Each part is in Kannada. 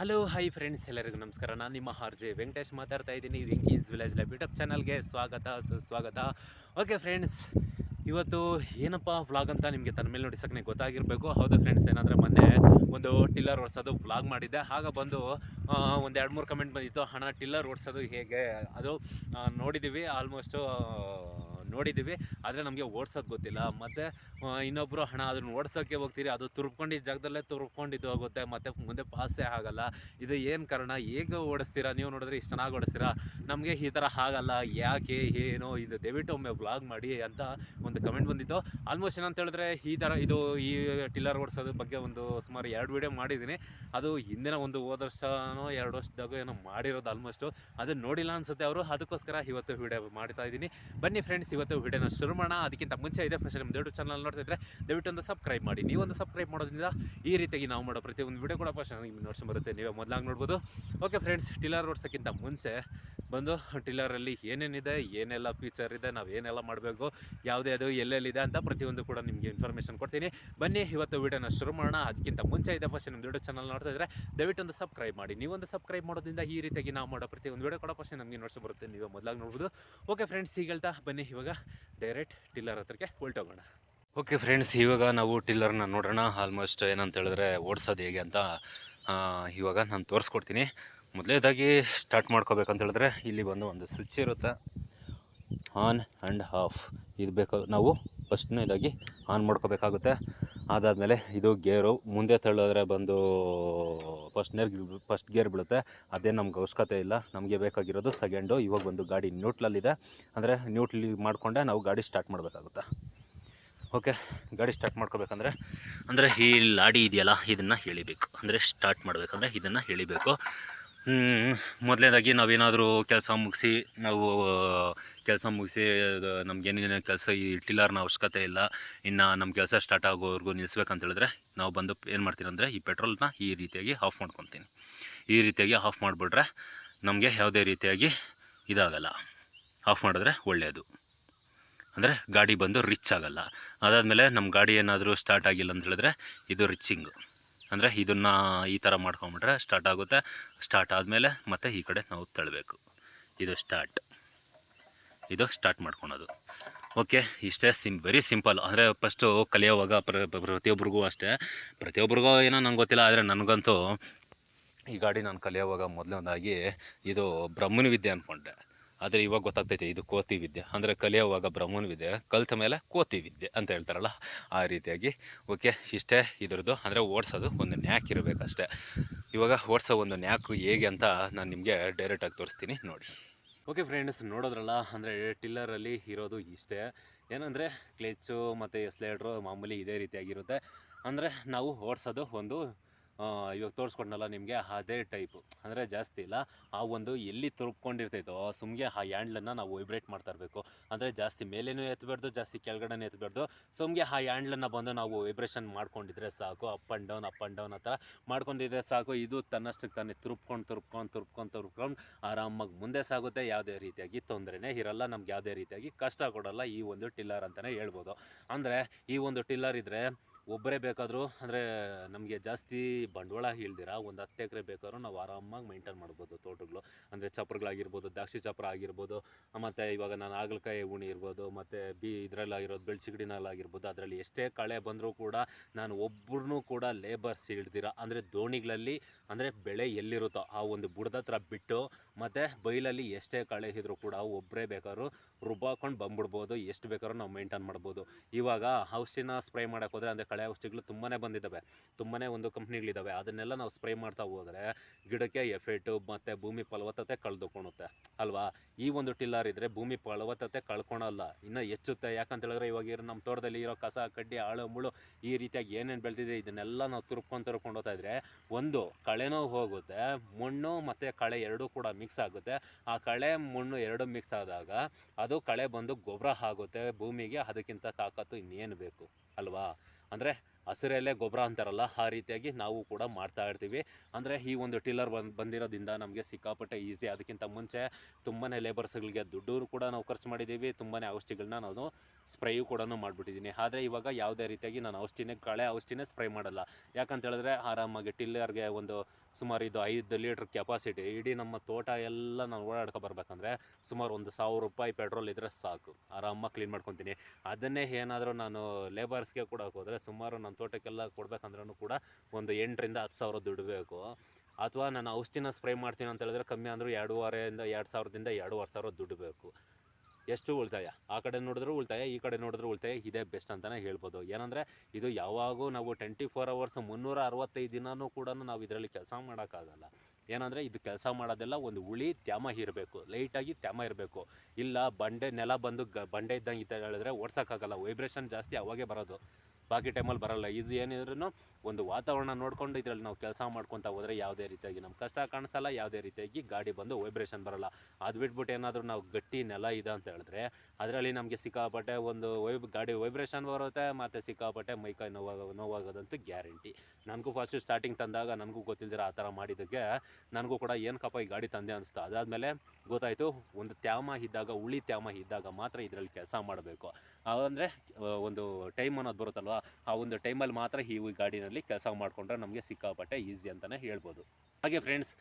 ಹಲೋ, ಹೈ ಫ್ರೆಂಡ್ಸ್ ಎಲ್ಲರಿಗೂ ನಮಸ್ಕಾರ. ನಾನು ನಿಮ್ಮ ಆರ್ ಜೆ ವೆಂಕಟೇಶ್ ಮಾತಾಡ್ತಾ ಇದ್ದೀನಿ. ವೆಂಕೀಸ್ ವಿಲೇಜ್ ಲೈಫ್ ಯೂಟ್ಯೂಬ್ ಚಾನಲ್ಗೆ ಸ್ವಾಗತ, ಸುಸ್ವಾಗತ. ಓಕೆ ಫ್ರೆಂಡ್ಸ್, ಇವತ್ತು ಏನಪ್ಪ ವ್ಲಾಗ್ ಅಂತ ನಿಮಗೆ ತನ್ನ ಮೇಲೆ ನೋಡಿಸಕ್ಕೆ ಗೊತ್ತಾಗಿರಬೇಕು. ಹೌದು ಫ್ರೆಂಡ್ಸ್, ಏನಂದರೆ ಮೊನ್ನೆ ಒಂದು ಟಿಲ್ಲರ್ ಓಡಿಸೋದು ವ್ಲಾಗ್ ಮಾಡಿದ್ದೆ. ಆಗ ಬಂದು ಒಂದು ಎರಡು ಮೂರು ಕಮೆಂಟ್ ಬಂದಿತ್ತು ಹಣ ಟಿಲ್ಲರ್ ಓಡಿಸೋದು ಹೇಗೆ? ಅದು ನೋಡಿದ್ದೀವಿ ಆಲ್ಮೋಸ್ಟು ನೋಡಿದ್ದೀವಿ. ಆದರೆ ನಮಗೆ ಓಡ್ಸೋದು ಗೊತ್ತಿಲ್ಲ. ಮತ್ತು ಇನ್ನೊಬ್ಬರು ಹಣ ಅದನ್ನ ಓಡ್ಸೋಕ್ಕೆ ಹೋಗ್ತೀರಿ, ಅದು ತುರ್ಕೊಂಡಿದ್ದ ಜಾಗದಲ್ಲೇ ತುರ್ಕೊಂಡಿದ್ದು ಹೋಗುತ್ತೆ ಮತ್ತು ಮುಂದೆ ಪಾಸೇ ಆಗಲ್ಲ. ಇದು ಏನು ಕಾರಣ? ಹೇಗೆ ಓಡಿಸ್ತೀರಾ? ನೀವು ನೋಡಿದ್ರೆ ಇಷ್ಟು ಚೆನ್ನಾಗಿ ಓಡಿಸ್ತೀರಾ? ನಮಗೆ ಈ ಥರ ಆಗಲ್ಲ, ಯಾಕೆ, ಏನು, ಇದು ದಯವಿಟ್ಟು ಒಮ್ಮೆ ವ್ಲಾಗ್ ಮಾಡಿ ಅಂತ ಒಂದು ಕಮೆಂಟ್ ಬಂದಿತ್ತು. ಆಲ್ಮೋಸ್ಟ್ ಏನಂತ ಹೇಳಿದ್ರೆ, ಈ ಥರ ಇದು, ಈ ಟಿಲ್ಲರ್ ಓಡಿಸೋದ್ರ ಬಗ್ಗೆ ಒಂದು ಸುಮಾರು ಎರಡು ವಿಡಿಯೋ ಮಾಡಿದ್ದೀನಿ. ಅದು ಹಿಂದಿನ ಒಂದು ಹೋದ ವರ್ಷನೋ, ಎರಡು ವರ್ಷದಾಗ ಏನೋ ಮಾಡಿರೋದು ಆಲ್ಮೋಸ್ಟು ಅದನ್ನ ನೋಡಿಲ್ಲ ಅನ್ಸುತ್ತೆ ಅವರು. ಅದಕ್ಕೋಸ್ಕರ ಇವತ್ತು ವಿಡಿಯೋ ಮಾಡ್ತಾ ಇದ್ದೀನಿ. ಬನ್ನಿ ಫ್ರೆಂಡ್ಸ್ ಇವತ್ತು ವಿಡಿಯೋನ ಶುರು ಮಾಡೋಣ. ಅದಕ್ಕಿಂತ ಮುಂಚೆ ಇದೆ ಫಸ್ಟ್ ನಿಮ್ಮ ಯೂಟ್ಯೂಬ್ ಚಾನಲ್ ನೋಡ್ತಾ ಇದ್ರೆ ದಯವಿಟ್ಟು ಒಂದು ಸಬ್ಸ್ಕ್ರೈಬ್ ಮಾಡಿ. ನೀವೊಂದು ಸಬ್ಸ್ಕ್ರೈಬ್ ಮಾಡೋದ್ರಿಂದ ಈ ರೀತಿಯಾಗಿ ನಾವು ಮಾಡೋ ಪ್ರತಿಯೊಂದು ವಿಡಿಯೋ ಕೂಡ ಫಸ್ಟ್ ನಿಮ್ಗೆ ನೋಡ್ಸ್ ಬರುತ್ತೆ. ನೀವೇ ಮೊದಲಾಗಿ ನೋಡ್ಬೋದು. ಓಕೆ ಫ್ರೆಂಡ್ಸ್ ಟಿಲ್ಲರ್ ನೋಡ್ಸೋಕ್ಕಿಂತ ಮುಂಚೆ ಬಂದು ಟಿಲ್ಲರಲ್ಲಿ ಏನೇನಿದೆ, ಏನೆಲ್ಲ ಫೀಚರ್ ಇದೆ, ನಾವು ಏನೆಲ್ಲ ಮಾಡಬೇಕು, ಯಾವುದೇ ಅದು ಎಲ್ಲೆಲ್ಲಿದೆ ಅಂತ ಪ್ರತಿಯೊಂದು ಕೂಡ ನಿಮಗೆ ಇನ್ಫಾರ್ಮೇಷನ್ ಕೊಡ್ತೀನಿ. ಬನ್ನಿ, ಇವತ್ತು ವಿಡಿಯೋನ ಶುರು ಮಾಡೋಣ. ಅದಕ್ಕಿಂತ ಮುಂಚೆ ಇದೆ ಫಸ್ಟ್ ನಿಮ್ಮ ಯೂಟ್ಯೂಬ್ ಚಾನಲ್ ನೋಡ್ತಾ ಇದ್ರೆ ದಯವಿಟ್ಟು ಒಂದು ಸಬ್ಸ್ಕ್ರೈಬ್ ಮಾಡಿ. ನೀವೊಂದು ಸಬ್ಸ್ಕ್ರೈಬ್ ಮಾಡೋದ್ರಿಂದ ಈ ರೀತಿಯಾಗಿ ನಾವು ಮಾಡೋ ಪ್ರತಿಯೊಂದು ವಿಡಿಯೋ ಕೂಡ ಫಸ್ಟ್ ನಮಗೆ ನೋಡ್ಸ್ ಬರುತ್ತೆ. ನೀವೇ ಮೊದಲಾಗಿ ನೋಡ್ಬೋದು. ಓಕೆ ಫ್ರೆಂಡ್ಸ್ ಈಗ ಹೇಳ್ತಾ ಬನ್ನಿ. ಇವಾಗ ಡೈರೆಕ್ಟ್ ಟಿಲ್ಲರ್ ಹತ್ರಕ್ಕೆ ಹೊಲ್ಟೋಗೋಣ ಓಕೆ ಫ್ರೆಂಡ್ಸ್ ಇವಾಗ ನಾವು ಟಿಲ್ಲರ್ನ ನೋಡೋಣ. ಆಲ್ಮೋಸ್ಟ್ ಏನಂತ ಹೇಳಿದ್ರೆ ಓಡಿಸೋದು ಹೇಗೆ ಅಂತ ಇವಾಗ ನಾನು ತೋರಿಸ್ಕೊಡ್ತೀನಿ. ಮೊದಲೇದಾಗಿ ಸ್ಟಾರ್ಟ್ ಮಾಡ್ಕೋಬೇಕಂತ ಹೇಳಿದ್ರೆ ಇಲ್ಲಿ ಬಂದು ಒಂದು ಸ್ವಿಚ್ ಇರುತ್ತೆ. ಆನ್ ಆ್ಯಂಡ್ ಆಫ್ ಇದು ಬೇಕು, ನಾವು ಫಸ್ಟ್ನೇದಾಗಿ ಆನ್ ಮಾಡ್ಕೋಬೇಕಾಗುತ್ತೆ. ಅದಾದಮೇಲೆ ಇದು ಗೇರು ಮುಂದೆ ತಳ್ಳಿದ್ರೆ ಬಂದು ಫಸ್ಟ್ ನೇರ್ ಫಸ್ಟ್ ಗೇರ್ ಬೀಳುತ್ತೆ. ಅದೇ ನಮ್ಗೆ ಅವಶ್ಯಕತೆ ಇಲ್ಲ. ನಮಗೆ ಬೇಕಾಗಿರೋದು ಸೆಕೆಂಡು ಇವಾಗ ಬಂದು ಗಾಡಿ ನ್ಯೂಟ್ಲಲ್ಲಿದೆ ಅಂದರೆ ನ್ಯೂಟ್ಲಿ ಮಾಡಿಕೊಂಡೆ ನಾವು ಗಾಡಿ ಸ್ಟಾರ್ಟ್ ಮಾಡಬೇಕಾಗುತ್ತೆ. ಓಕೆ ಗಾಡಿ ಸ್ಟಾರ್ಟ್ ಮಾಡ್ಕೋಬೇಕಂದ್ರೆ, ಅಂದರೆ ಈ ಲಾಡಿ ಇದೆಯಲ್ಲ, ಇದನ್ನು ಎಳಿಬೇಕು. ಅಂದರೆ ಸ್ಟಾರ್ಟ್ ಮಾಡಬೇಕಂದ್ರೆ ಇದನ್ನು ಎಳಿಬೇಕು. ಮೊದಲನೇದಾಗಿ ನಾವೇನಾದರೂ ಕೆಲಸ ಮುಗಿಸಿ ನಾವು ಕೆಲಸ ಮುಗಿಸಿ ನಮಗೇನೇನು ಕೆಲಸ ಈ ಟಿಲ್ಲರ್ನ ಅವಶ್ಯಕತೆ ಇಲ್ಲ, ಇನ್ನು ನಮ್ಮ ಕೆಲಸ ಸ್ಟಾರ್ಟ್ ಆಗೋವರೆಗೂ ನಿಲ್ಲಿಸ್ಬೇಕಂತ ಹೇಳಿದ್ರೆ, ನಾವು ಬಂದು ಏನು ಮಾಡ್ತೀನಿ ಅಂದರೆ, ಈ ಪೆಟ್ರೋಲ್ನ ಈ ರೀತಿಯಾಗಿ ಆಫ್ ಮಾಡ್ಕೊತೀನಿ. ಈ ರೀತಿಯಾಗಿ ಆಫ್ ಮಾಡಿಬಿಟ್ರೆ, ನಮಗೆ ಯಾವುದೇ ರೀತಿಯಾಗಿ ಇದಾಗಲ್ಲ. ಆಫ್ ಮಾಡಿದ್ರೆ ಒಳ್ಳೆಯದು ಅಂದರೆ ಗಾಡಿ ಬಂದು ರಿಚ್ ಆಗಲ್ಲ. ಅದಾದಮೇಲೆ ನಮ್ಮ ಗಾಡಿ ಏನಾದರೂ ಸ್ಟಾರ್ಟ್ ಆಗಿಲ್ಲ ಅಂತ ಹೇಳಿದ್ರೆ, ಇದು ರಿಚ್ಚಿಂಗು ಅಂದರೆ ಇದನ್ನು ಈ ಥರ ಮಾಡ್ಕೊಂಬಿಟ್ರೆ ಸ್ಟಾರ್ಟ್ ಆಗುತ್ತೆ ಸ್ಟಾರ್ಟ್ ಆದಮೇಲೆ ಮತ್ತೆ ಈ ಕಡೆ ನಾವು ತಳ್ಳಬೇಕು ಇದು ಸ್ಟಾರ್ಟ್ ಇದು ಸ್ಟಾರ್ಟ್ ಮಾಡ್ಕೊಳೋದು. ಓಕೆ ಇಷ್ಟೇ ಸಿಮ್ ವೆರಿ ಸಿಂಪಲ್ ಅಂದರೆ ಫಸ್ಟು ಕಲಿಯೋವಾಗ ಪ್ರ ಪ್ರತಿಯೊಬ್ಬರಿಗೂ ಅಷ್ಟೇ. ಪ್ರತಿಯೊಬ್ಬರಿಗೂ ಏನೋ ನಂಗೆ ಗೊತ್ತಿಲ್ಲ, ಆದರೆ ನನಗಂತೂ ಈ ಗಾಡಿ ನಾನು ಕಲಿಯೋವಾಗ ಮೊದಲನೇದಾಗಿ ಇದು ಬ್ರಹ್ಮನ ವಿದ್ಯೆ ಅಂದ್ಕೊಂಡೆ ಆದರೆ ಇವಾಗ ಗೊತ್ತಾಗ್ತೈತೆ, ಇದು ಕೋತಿ ವಿದ್ಯೆ. ಅಂದರೆ ಕಲಿಯೋವಾಗ ಬ್ರಹ್ಮನ ವಿದ್ಯೆ ಕಲಿತ ಮೇಲೆ ಕೋತಿ ವಿದ್ಯೆ ಅಂತ ಹೇಳ್ತಾರಲ್ಲ ಆ ರೀತಿಯಾಗಿ. ಓಕೆ ಇಷ್ಟೇ ಇದ್ರದ್ದು. ಅಂದರೆ ಓಡಿಸೋದು ಒಂದು ನ್ಯಾಕ್ ಇರಬೇಕಷ್ಟೇ. ಇವಾಗ ಓಡಿಸೋ ಒಂದು ನ್ಯಾಕು ಹೇಗೆ ಅಂತ ನಾನು ನಿಮಗೆ ಡೈರೆಕ್ಟಾಗಿ ತೋರಿಸ್ತೀನಿ, ನೋಡಿ. ಓಕೆ ಫ್ರೆಂಡ್ಸ್ ನೋಡೋದ್ರಲ್ಲ, ಅಂದರೆ ಟಿಲ್ಲರಲ್ಲಿ ಇರೋದು ಇಷ್ಟೇ. ಏನಂದರೆ ಕ್ಲೇಚು ಮತ್ತು ಎಸ್ಲೇಡ್ರು ಮಾಮೂಲಿ ಇದೇ ರೀತಿಯಾಗಿರುತ್ತೆ. ಅಂದರೆ ನಾವು ಓಡಿಸೋದು ಒಂದು ಇವಾಗ ತೋರಿಸ್ಕೊಟ್ನಲ್ಲ ನಿಮಗೆ, ಅದೇ ಟೈಪು ಅಂದರೆ ಜಾಸ್ತಿ ಇಲ್ಲ, ಆ ಒಂದು ಎಲ್ಲಿ ತುರುಪ್ಕೊಂಡಿರ್ತೈತೋ, ಸುಮ್ಗೆ ಆ ಹ್ಯಾಂಡ್ಲನ್ನು ನಾವು ವೈಬ್ರೇಟ್ ಮಾಡ್ತಾ ಇರಬೇಕು ಅಂದರೆ ಜಾಸ್ತಿ ಮೇಲೇನೂ ಎತ್ತಬಾರ್ದು ಜಾಸ್ತಿ ಕೆಳಗಡೆನೂ ಎತ್ತಬಾರ್ದು ಸುಮ್ಗೆ ಆ ಹ್ಯಾಂಡ್ಲನ್ನು ಬಂದು ನಾವು ವೈಬ್ರೇಷನ್ ಮಾಡ್ಕೊಂಡಿದ್ರೆ ಸಾಕು up and down up and down ಆ ಥರ ಮಾಡ್ಕೊಂಡಿದ್ರೆ ಸಾಕು. ಇದು ತನ್ನಷ್ಟಕ್ಕೆ ತಾನೇ ತುರುಪ್ಕೊಂಡು ತುರುಪ್ಕೊಂಡು ತುರುಪ್ಕೊಂಡು ತುರುಪ್ಕೊಂಡು ಆರಾಮಾಗಿ ಮುಂದೆ ಸಾಗುತ್ತೆ. ಯಾವುದೇ ರೀತಿಯಾಗಿ ತೊಂದರೆನೇ ಇರಲ್ಲ, ನಮ್ಗೆ ಯಾವುದೇ ರೀತಿಯಾಗಿ ಕಷ್ಟ ಕೊಡೋಲ್ಲ ಈ ಒಂದು ಟಿಲ್ಲರ್ ಅಂತಲೇ ಹೇಳ್ಬೋದು. ಅಂದರೆ ಈ ಒಂದು ಟಿಲ್ಲರ್ ಇದ್ದರೆ ಒಬ್ಬರೇ ಬೇಕಾದರೂ, ಅಂದರೆ ನಮಗೆ ಜಾಸ್ತಿ ಬಂಡವಾಳ ಇಲ್ದಿರ ಒಂದು ಹತ್ತು ಎಕರೆ ಬೇಕಾದ್ರೂ ನಾವು ಆರಾಮಾಗಿ ಮೈಂಟೈನ್ ಮಾಡ್ಬೋದು ತೋಟಗಳು. ಅಂದರೆ ಚಪ್ರಗಳಾಗಿರ್ಬೋದು, ದ್ರಾಕ್ಷಿ ಚಪ್ರ ಆಗಿರ್ಬೋದು, ಮತ್ತು ಇವಾಗ ನಾನು ಹಾಗಲಕಾಯಿ ಉಣಿ ಇರ್ಬೋದು, ಮತ್ತು ಬಿ ಇದರಲ್ಲಾಗಿರೋದು ಬೆಳ್ಸಿಗಡಿನಲ್ಲಾಗಿರ್ಬೋದು ಅದರಲ್ಲಿ ಎಷ್ಟೇ ಕಳೆ ಬಂದರೂ ಕೂಡ ನಾನು ಒಬ್ಬರನ್ನೂ ಕೂಡ ಲೇಬರ್ಸ್ ಹಿಡ್ದಿರ ಅಂದರೆ ದೋಣಿಗಳಲ್ಲಿ, ಅಂದರೆ ಬೆಳೆ ಎಲ್ಲಿರುತ್ತೋ ಆ ಒಂದು ಬುಡದ ಹತ್ರ ಬಿಟ್ಟು, ಮತ್ತು ಬೈಲಲ್ಲಿ ಎಷ್ಟೇ ಕಳೆ ಇದ್ರೂ ಕೂಡ ಒಬ್ಬರೇ ಬೇಕಾದ್ರೂ ರುಬ್ಬಾಕೊಂಡು ಬಂದ್ಬಿಡ್ಬೋದು, ಎಷ್ಟು ಬೇಕಾದ್ರೂ ನಾವು ಮೈಂಟೈನ್ ಮಾಡ್ಬೋದು. ಇವಾಗ ಔಷಧಿನ ಸ್ಪ್ರೇ ಮಾಡೋಕ್ಕೋದ್ರೆ ಅಂದರೆ ಕಳೆ ಔಷಧಿಗಳು ತುಂಬಾ ಬಂದಿದ್ದಾವೆ. ತುಂಬಾ ಒಂದು ಕಂಪ್ನಿಗಳಿದ್ದಾವೆ. ಅದನ್ನೆಲ್ಲ ನಾವು ಸ್ಪ್ರೇ ಮಾಡ್ತಾ ಹೋದರೆ ಗಿಡಕ್ಕೆ ಎಫೆಕ್ಟು ಮತ್ತು ಭೂಮಿ ಫಲವತ್ತತೆ ಕಳೆದುಕೊಳ್ಳುತ್ತೆ. ಅಲ್ವಾ? ಈ ಒಂದು ಟಿಲ್ಲರ್ ಇದ್ದರೆ ಭೂಮಿ ಫಲವತ್ತತೆ ಕಳ್ಕೊಳಲ್ಲ. ಇನ್ನೂ ಹೆಚ್ಚುತ್ತೆ. ಯಾಕಂತ ಹೇಳಿದ್ರೆ ಇವಾಗ ಇರೋ ನಮ್ಮ ತೋಟದಲ್ಲಿ ಇರೋ ಕಸ, ಕಡ್ಡಿ ಆಳು ಮುಳು ಈ ರೀತಿಯಾಗಿ ಏನೇನು ಬೆಳೆದಿದೆ ಇದನ್ನೆಲ್ಲ ನಾವು ತುರ್ಕೊಂಡು ತುರ್ಕೊಂಡು ಹೋಗ್ತಾ ಇದ್ರೆ ಒಂದು ಕಳೆನೂ ಹೋಗುತ್ತೆ, ಮಣ್ಣು ಮತ್ತು ಕಳೆ ಎರಡೂ ಕೂಡ ಮಿಕ್ಸ್ ಆಗುತ್ತೆ. ಆ ಕಳೆ, ಮಣ್ಣು ಎರಡು ಮಿಕ್ಸ್ ಆದಾಗ ಅದು ಕಳೆ ಬಂದು ಗೊಬ್ಬರ ಆಗುತ್ತೆ ಭೂಮಿಗೆ, ಅದಕ್ಕಿಂತ ತಾಕತ್ತು ಇನ್ನೇನು ಬೇಕು? ಅಲ್ವಾ? ಅಂದರೆ ಹಸಿರೆಲೆ ಗೊಬ್ಬರ ಅಂತಾರಲ್ಲ, ಆ ರೀತಿಯಾಗಿ ನಾವು ಕೂಡ ಮಾಡ್ತಾ ಇರ್ತೀವಿ. ಅಂದರೆ ಈ ಒಂದು ಟಿಲ್ಲರ್ ಬಂದು, ಬಂದಿರೋದ್ರಿಂದ ನಮಗೆ ಸಿಕ್ಕಾಪಟ್ಟೆ ಈಸಿ. ಅದಕ್ಕಿಂತ ಮುಂಚೆ ತುಂಬಾ ಲೇಬರ್ಸ್ಗಳಿಗೆ ದುಡ್ಡು ಕೂಡ ನಾವು ಖರ್ಚು ಮಾಡಿದ್ದೀವಿ. ತುಂಬಾ ಔಷಧಿಗಳನ್ನ ನಾನು ಸ್ಪ್ರೇಯು ಕೂಡ ಮಾಡಿಬಿಟ್ಟಿದ್ದೀನಿ. ಆದರೆ ಇವಾಗ ಯಾವುದೇ ರೀತಿಯಾಗಿ ನಾನು ಔಷಧಿನೇ, ಕಳೆ ಔಷಧಿನೇ ಸ್ಪ್ರೇ ಮಾಡಲ್ಲ. ಯಾಕಂತ ಹೇಳಿದ್ರೆ ಆರಾಮಾಗಿ ಟಿಲ್ಲರ್ಗೆ ಒಂದು ಸುಮಾರು ಇದು ಐದು ಲೀಟ್ರ್ ಕೆಪಾಸಿಟಿ ಇಡೀ ನಮ್ಮ ತೋಟ ಎಲ್ಲ ನಾನು ಓಡಾಡ್ಕೊ ಬರ್ಬೇಕಂದ್ರೆ ಸುಮಾರು ಒಂದು ಸಾವಿರ ರೂಪಾಯಿ ಪೆಟ್ರೋಲ್ ಇದ್ದರೆ ಸಾಕು. ಆರಾಮಾಗಿ ಕ್ಲೀನ್ ಮಾಡ್ಕೊತೀನಿ. ಅದನ್ನೇ ಏನಾದರೂ ನಾನು ಲೇಬರ್ಸ್ಗೆ ಕೂಡ ಹೋದರೆ ಸುಮಾರು ನನ್ನ ತೋಟಕ್ಕೆಲ್ಲ ಕೊಡ್ಬೇಕಂದ್ರೂ ಕೂಡ ಒಂದು ಎಂಟರಿಂದ ಹತ್ತು ಸಾವಿರ ಬೇಕು ಅಥವಾ ನಾನು ಔಷಧಿನ ಸ್ಪ್ರೇ ಮಾಡ್ತೀನಿ ಅಂತ ಹೇಳಿದ್ರೆ ಕಮ್ಮಿ ಅಂದರೂ ಎರಡೂವರೆಯಿಂದ ಎರಡು ಸಾವಿರದಿಂದ ಎರಡೂವರೆ ಸಾವಿರ ಬೇಕು. ಎಷ್ಟು ಉಳಿತಾಯ? ಆ ಕಡೆ ನೋಡಿದ್ರೂ ಉಳಿತಾಯ, ಈ ಕಡೆ ನೋಡಿದ್ರೂ ಉಳಿತಾಯ, ಇದೇ ಬೆಸ್ಟ್ ಅಂತಲೇ ಹೇಳ್ಬೋದು. ಏನಂದರೆ ಇದು ಯಾವಾಗೂ ನಾವು ಟ್ವೆಂಟಿ ಫೋರ್ ಅವರ್ಸ್ ಮುನ್ನೂರ ಅರವತ್ತೈದು ದಿನವೂ ಕೂಡ ನಾವು ಇದರಲ್ಲಿ ಕೆಲಸ ಮಾಡೋಕ್ಕಾಗಲ್ಲ. ಏನಂದರೆ ಇದು ಕೆಲಸ ಮಾಡೋದೆಲ್ಲ ಒಂದು ಉಳಿ ತ್ಯಾಮ ಇರಬೇಕು. ಲೈಟಾಗಿ ತ್ಯಾಮ ಇರಬೇಕು. ಇಲ್ಲ ಬಂಡೆ ನೆಲ ಬಂದು ಬಂಡೆ ಇದ್ದಂಗೆ ಇತ್ತು ಹೇಳಿದ್ರೆ ಓಡ್ಸೋಕ್ಕಾಗಲ್ಲ. ವೈಬ್ರೇಷನ್ ಜಾಸ್ತಿ ಅವಾಗೇ ಬರೋದು. ಬಾಕಿ ಟೈಮಲ್ಲಿ ಬರಲ್ಲ. ಇದು ಏನಿದ್ರೂ ಒಂದು ವಾತಾವರಣ ನೋಡಿಕೊಂಡು ಇದರಲ್ಲಿ ನಾವು ಕೆಲಸ ಮಾಡ್ಕೊತ ಹೋದರೆ ಯಾವುದೇ ರೀತಿಯಾಗಿ ನಮ್ಮ ಕಷ್ಟ ಕಾಣಿಸಲ್ಲ, ಯಾವುದೇ ರೀತಿಯಾಗಿ ಗಾಡಿ ಬಂದು ವೈಬ್ರೇಷನ್ ಬರಲ್ಲ. ಅದು ಬಿಟ್ಬಿಟ್ಟು ಏನಾದರೂ ನಾವು ಗಟ್ಟಿ ನೆಲ ಇದೆ ಅಂತ ಹೇಳಿದ್ರೆ ಅದರಲ್ಲಿ ನಮಗೆ ಸಿಕ್ಕಾಪಟ್ಟೆ ಒಂದು ವೈಬ್ ಗಾಡಿ ವೈಬ್ರೇಷನ್ ಬರುತ್ತೆ, ಮತ್ತು ಸಿಕ್ಕಾಪಟ್ಟೆ ಮೈಕೈ ನೋವಾಗ, ನೋವಾಗೋದಂತೂ ಗ್ಯಾರಂಟಿ ನನಗೂ ಫಸ್ಟು ಸ್ಟಾರ್ಟಿಂಗ್ ತಂದಾಗ ನನಗೂ ಗೊತ್ತಿಲ್ದಿರ ಆ ಥರ ಮಾಡಿದ್ದಕ್ಕೆ ನನಗೂ ಕೂಡ ಏನಕ್ಕಪ್ಪ ಈ ಗಾಡಿ ತಂದೆ ಅನಿಸ್ತು ಅದಾದಮೇಲೆ ಗೊತ್ತಾಯಿತು, ಒಂದು ತ್ಯಾಮ ಇದ್ದಾಗ ಉಳಿ ತ್ಯಾಮ ಇದ್ದಾಗ ಮಾತ್ರ ಇದರಲ್ಲಿ ಕೆಲಸ ಮಾಡಬೇಕು. ಅಂದರೆ ಒಂದು ಟೈಮ್ ಅನ್ನೋದು ಬರುತ್ತಲ್ವ? ಆ ಒಂದು ಟೈಮಲ್ಲಿ ಮಾತ್ರ ಈ ಗಾಡಿನಲ್ಲಿ ಕೆಲಸ ಮಾಡಿಕೊಂಡ್ರೆ ನಮಗೆ ಸಿಕ್ಕಾಪಟ್ಟೆ ಈಸಿ ಅಂತಲೇ ಹೇಳ್ಬೋದು. ಹಾಗೆ ಫ್ರೆಂಡ್ಸ್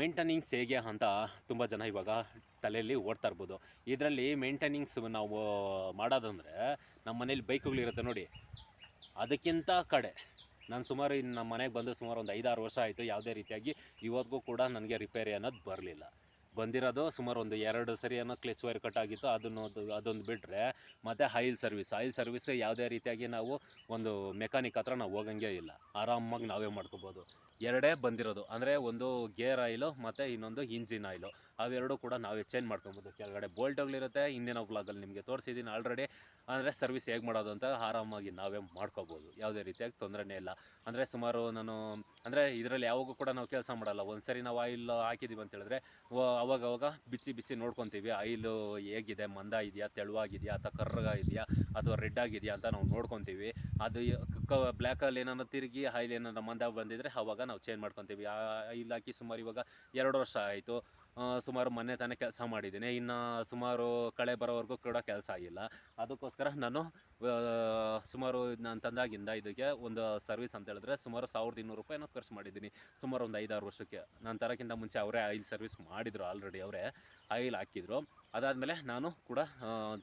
ಮೇಂಟೆನಿಂಗ್ಸ್ ಹೇಗೆ ಅಂತ ತುಂಬ ಜನ ಇವಾಗ ತಲೆಯಲ್ಲಿ ಓಡ್ತಾ ಇರ್ಬೋದು. ಇದರಲ್ಲಿ ಮೇಂಟೆನಿಂಗ್ಸ್ ನಾವು ಮಾಡೋದಂದರೆ ನಮ್ಮ ಮನೇಲಿ ಬೈಕ್ಗಳಿರುತ್ತೆ ನೋಡಿ, ಅದಕ್ಕಿಂತ ಕಡೆ ನಾನು ಸುಮಾರು ಇನ್ನು ನಮ್ಮ ಮನೆಗೆ ಬಂದು ಸುಮಾರು ಒಂದು ಐದಾರು ವರ್ಷ ಆಯಿತು, ಯಾವುದೇ ರೀತಿಯಾಗಿ ಇವತ್ತಿಗೂ ಕೂಡ ನನಗೆ ರಿಪೇರಿ ಅನ್ನೋದು ಬರಲಿಲ್ಲ. ಬಂದಿರೋದು ಸುಮಾರು ಒಂದು ಎರಡು ಸರಿ ಏನೋ ಕ್ಲಿಚ್ ವೈರ್ ಕಟ್ ಆಗಿತ್ತು, ಅದನ್ನು ಅದೊಂದು ಬಿಟ್ಟರೆ ಮತ್ತು ಆಯಿಲ್ ಸರ್ವಿಸ್. ಆಯಿಲ್ ಸರ್ವಿಸ್ ಯಾವುದೇ ರೀತಿಯಾಗಿ ನಾವು ಒಂದು ಮೆಕ್ಯಾನಿಕ್ ಹತ್ರ ನಾವು ಹೋಗಂಗೆ ಇಲ್ಲ. ಆರಾಮಾಗಿ ನಾವೇ ಮಾಡ್ಕೋಬೋದು. ಎರಡೇ ಬಂದಿರೋದು. ಅಂದರೆ ಒಂದು ಗೇರ್ ಆಯಿಲು ಮತ್ತು ಇನ್ನೊಂದು ಇಂಜಿನ್ ಆಯಿಲು. ಅವೆರಡು ಕೂಡ ನಾವೇ ಚೇಂಜ್ ಮಾಡ್ಕೊಬೋದು ಕೆಳಗಡೆ ಬೋಲ್ಟ್ಗಳಿರುತ್ತೆ ಹಿಂದಿನ ಬ್ಲಾಗಲ್ಲಿ ನಿಮಗೆ ತೋರಿಸಿದ್ದೀನಿ ಆಲ್ರೆಡಿ ಅಂದರೆ ಸರ್ವಿಸ್ ಹೇಗೆ ಮಾಡೋದು ಅಂತ ಆರಾಮಾಗಿ ನಾವೇ ಮಾಡ್ಕೋಬೋದು. ಯಾವುದೇ ರೀತಿಯಾಗಿ ತೊಂದರೆನೇ ಇಲ್ಲ. ಅಂದರೆ ಸುಮಾರು ನಾನು, ಅಂದರೆ ಇದರಲ್ಲಿ ಯಾವಾಗೂ ಕೂಡ ನಾವು ಕೆಲಸ ಮಾಡಲ್ಲ. ಒಂದು ಸರಿ ನಾವು ಆಯಿಲ್ ಹಾಕಿದ್ದೀವಿ ಅಂತ ಹೇಳಿದ್ರೆ ಅವಾಗ ಅವಾಗ ಬಿಚ್ಚಿ ಬಿಚ್ಚಿ ನೋಡ್ಕೊತೀವಿ. ಆಯಿಲು ಹೇಗಿದೆ, ಮಂದ ಇದೆಯಾ, ತೆಳುವಾಗಿದೆಯಾ, ಅಥವಾ ಕರ್ರಗ ಇದೆಯಾ, ಅಥವಾ ರೆಡ್ ಆಗಿದೆಯಾ ಅಂತ ನಾವು ನೋಡ್ಕೊತೀವಿ. ಅದು ಕ ಬ್ಲ್ಯಾಕಲ್ಲಿ ಏನಾದ್ರು ತಿರುಗಿ ಆಯಿಲ್ ಏನಾರ ಮಂದ ಬಂದಿದ್ರೆ ಅವಾಗ ನಾವು ಚೇಂಜ್ ಮಾಡ್ಕೊತೀವಿ. ಆಯಿಲ್ ಹಾಕಿ ಸುಮಾರು ಇವಾಗ ಎರಡು ವರ್ಷ ಆಯಿತು. ಸುಮಾರು ಮೊನ್ನೆ ತಾನೇ ಕೆಲಸ ಮಾಡಿದ್ದೀನಿ. ಇನ್ನು ಸುಮಾರು ಕಳೆ ಬರೋವರೆಗೂ ಕೂಡ ಕೆಲಸ ಆಗಿಲ್ಲ. ಅದಕ್ಕೋಸ್ಕರ ನಾನು ಸುಮಾರು ನಾನು ತಂದಾಗಿಂದ ಇದಕ್ಕೆ ಒಂದು ಸರ್ವಿಸ್ ಅಂತ ಹೇಳಿದ್ರೆ ಸುಮಾರು ಸಾವಿರದ ಇನ್ನೂರು ರೂಪಾಯಿನ ಖರ್ಚು ಮಾಡಿದ್ದೀನಿ. ಸುಮಾರು ಒಂದು ಐದಾರು ವರ್ಷಕ್ಕೆ. ನಾನು ತರೋಕ್ಕಿಂತ ಮುಂಚೆ ಅವರೇ ಆಯಿಲ್ ಸರ್ವಿಸ್ ಮಾಡಿದರು ಆಲ್ರೆಡಿ ಅವರೇ. ಆಯಿಲ್ ಹಾಕಿದ್ರು. ಅದಾದಮೇಲೆ ನಾನು ಕೂಡ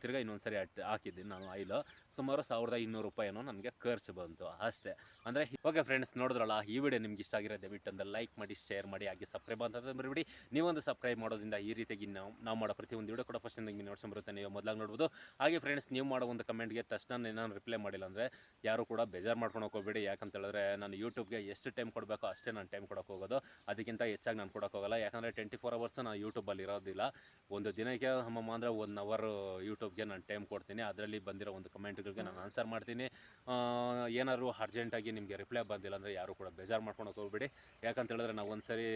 ತಿರ್ಗಾ ಇನ್ನೊಂದು ಸರಿ ಅಟ್ ಹಾಕಿದ್ದೀನಿ ನಾನು ಆಯಿಲ್. ಸುಮಾರು ಸಾವಿರದ ಇನ್ನೂರು ರೂಪಾಯಿನೋ ನನಗೆ ಖರ್ಚು ಬಂತು ಅಷ್ಟೇ. ಅಂದರೆ, ಓಕೆ ಫ್ರೆಂಡ್ಸ್, ನೋಡಿದ್ರಲ್ಲ, ಈ ವಿಡಿಯೋ ನಿಮ್ಗೆ ಇಷ್ಟ ಆಗಿರೋ ದಯವಿಟ್ಟು ಅಂದರೆ ಲೈಕ್ ಮಾಡಿ, ಶೇರ್ ಮಾಡಿ, ಹಾಗೆ ಸಬ್ಸ್ಕ್ರೈಬ್ ಅಂತ ಮರಿಬಿಡಿ. ನೀವೊಂದು ಸಬ್ಸ್ಕ್ರೈಬ್ ಮಾಡೋದ್ರಿಂದ ಈ ರೀತಿಯಾಗಿ ನಾವು ನಾವು ಮಾಡೋ ಪ್ರತಿಯೊಂದು ವಿಡಿಯೋ ಕೂಡ ಫಸ್ಟ್ ನಿಮಗೆ ನೋಡ್ಸ್ಕೊಂಬರುತ್ತೆ ನೀವು ಮೊದಲಾಗಿ ನೋಡ್ಬೋದು. ಹಾಗೆ ಫ್ರೆಂಡ್ಸ್ ನೀವು ಮಾಡೋ ಒಂದು ಕಮೆಂಟ್ಗೆ ತಕ್ಷಣ ನಾನು ರಿಪ್ಲೈ ಮಾಡಿಲ್ಲ ಅಂದರೆ, ಯಾರು ಕೂಡ ಬೇಜಾರು ಮಾಡ್ಕೊಂಡು ಹೋಗ್ಬೇಡಿ. ಯಾಕಂತೇಳಿದ್ರೆ ನಾನು ಯೂಟ್ಯೂಬ್ಗೆ ಎಷ್ಟು ಟೈಮ್ ಕೊಡಬೇಕು ಅಷ್ಟೇ ನಾನು ಟೈಮ್ ಕೊಡೋಕೆ ಹೋಗೋದು. ಅದಕ್ಕಿಂತ ಹೆಚ್ಚಾಗಿ ನಾನು ಕೊಡೋಕೆ ಹೋಗಲ್ಲ. ಯಾಕಂದರೆ ಟ್ವೆಂಟಿ ಫೋರ್ ಅವರ್ಸ್ ನಾನು ಯೂಟ್ಯೂಬಲ್ಲಿ ಇರೋದಿಲ್ಲ ಒಂದು ದಿನಕ್ಕೆ ಹಮ್ಮಮ್ಮ ಅಂದರೆ ಒನ್ ಅವರ್ ಯೂಟ್ಯೂಬ್ಗೆ ನಾನು ಟೈಮ್ ಕೊಡ್ತೀನಿ. ಅದರಲ್ಲಿ ಬಂದಿರೋ ಒಂದು ಕಮೆಂಟ್ಗಳಿಗೆ ನಾನು ಆನ್ಸರ್ ಮಾಡ್ತೀನಿ. ಏನಾದರೂ ಅರ್ಜೆಂಟಾಗಿ ನಿಮಗೆ ರಿಪ್ಲೈ ಬಂದಿಲ್ಲ ಅಂದರೆ ಯಾರು ಕೂಡ ಬೇಜಾರು ಮಾಡ್ಕೊಂಡು ಹೋಗ್ಬೇಡಿ. ಯಾಕಂತ ಹೇಳಿದ್ರೆ ನಾವು ಒಂದು ಸರಿ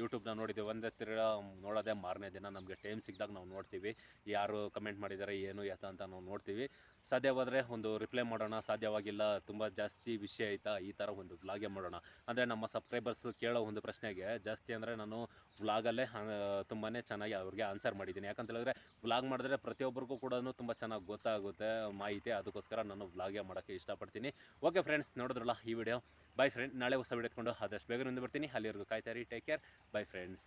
ಯೂಟ್ಯೂಬ್ನ ನೋಡಿದ್ದೀವಿ ಒಂದೇ ತಿರ ನೋಡೋದೇ ಮಾರನೇ ದಿನ ನಮಗೆ ಟೈಮ್ ಸಿಕ್ಕಿದಾಗ ನಾವು ನೋಡ್ತೀವಿ. ಯಾರು ಕಮೆಂಟ್ ಮಾಡಿದ್ದಾರೆ ಏನು ಎತ್ತ ಅಂತ ನಾವು ನೋಡ್ತೀವಿ. ಸಾಧ್ಯವಾದರೆ ಒಂದು ರಿಪ್ಲೈ ಮಾಡೋಣ, ಸಾಧ್ಯವಾಗಿಲ್ಲ, ತುಂಬ ಜಾಸ್ತಿ ವಿಷಯ ಆಯಿತಾ ಈ ಥರ ಒಂದು ವ್ಲಾಗೇ ಮಾಡೋಣ. ಅಂದರೆ ನಮ್ಮ ಸಬ್ಸ್ಕ್ರೈಬರ್ಸ್ ಕೇಳೋ ಒಂದು ಪ್ರಶ್ನೆಗೆ, ಜಾಸ್ತಿ ಅಂದರೆ ನಾನು ವ್ಲಾಗಲ್ಲೇ ತುಂಬಾ ಚೆನ್ನಾಗಿ ಅವ್ರಿಗೆ ಆನ್ಸರ್ ಮಾಡಿದ್ದೀನಿ. ಯಾಕಂತ ಹೇಳಿದ್ರೆ ವ್ಲಾಗ್ ಮಾಡಿದ್ರೆ ಪ್ರತಿಯೊಬ್ಬರಿಗೂ ಕೂಡ ತುಂಬ ಚೆನ್ನಾಗಿ ಗೊತ್ತಾಗುತ್ತೆ, ಮಾಹಿತಿ, ಅದಕ್ಕೋಸ್ಕರ ನಾನು ವ್ಲಾಗೇ ಮಾಡೋಕ್ಕೆ ಇಷ್ಟಪಡ್ತೀನಿ. ಓಕೆ ಫ್ರೆಂಡ್ಸ್ ನೋಡಿದ್ರಲ್ಲ ಈ ವಿಡಿಯೋ ಬೈ ಫ್ರೆಂಡ್ ನಾಳೆ ಹೊಸ ವಿಡಿಯೋ ಎತ್ಕೊಂಡು ಆದಷ್ಟು ಬೇಗ ಬರ್ತೀನಿ ಅಲ್ಲಿವರೆಗೂ ಕಾಯ್ತಾರಿ ಟೇಕ್ ಕೇರ್ ಬೈ ಫ್ರೆಂಡ್ಸ್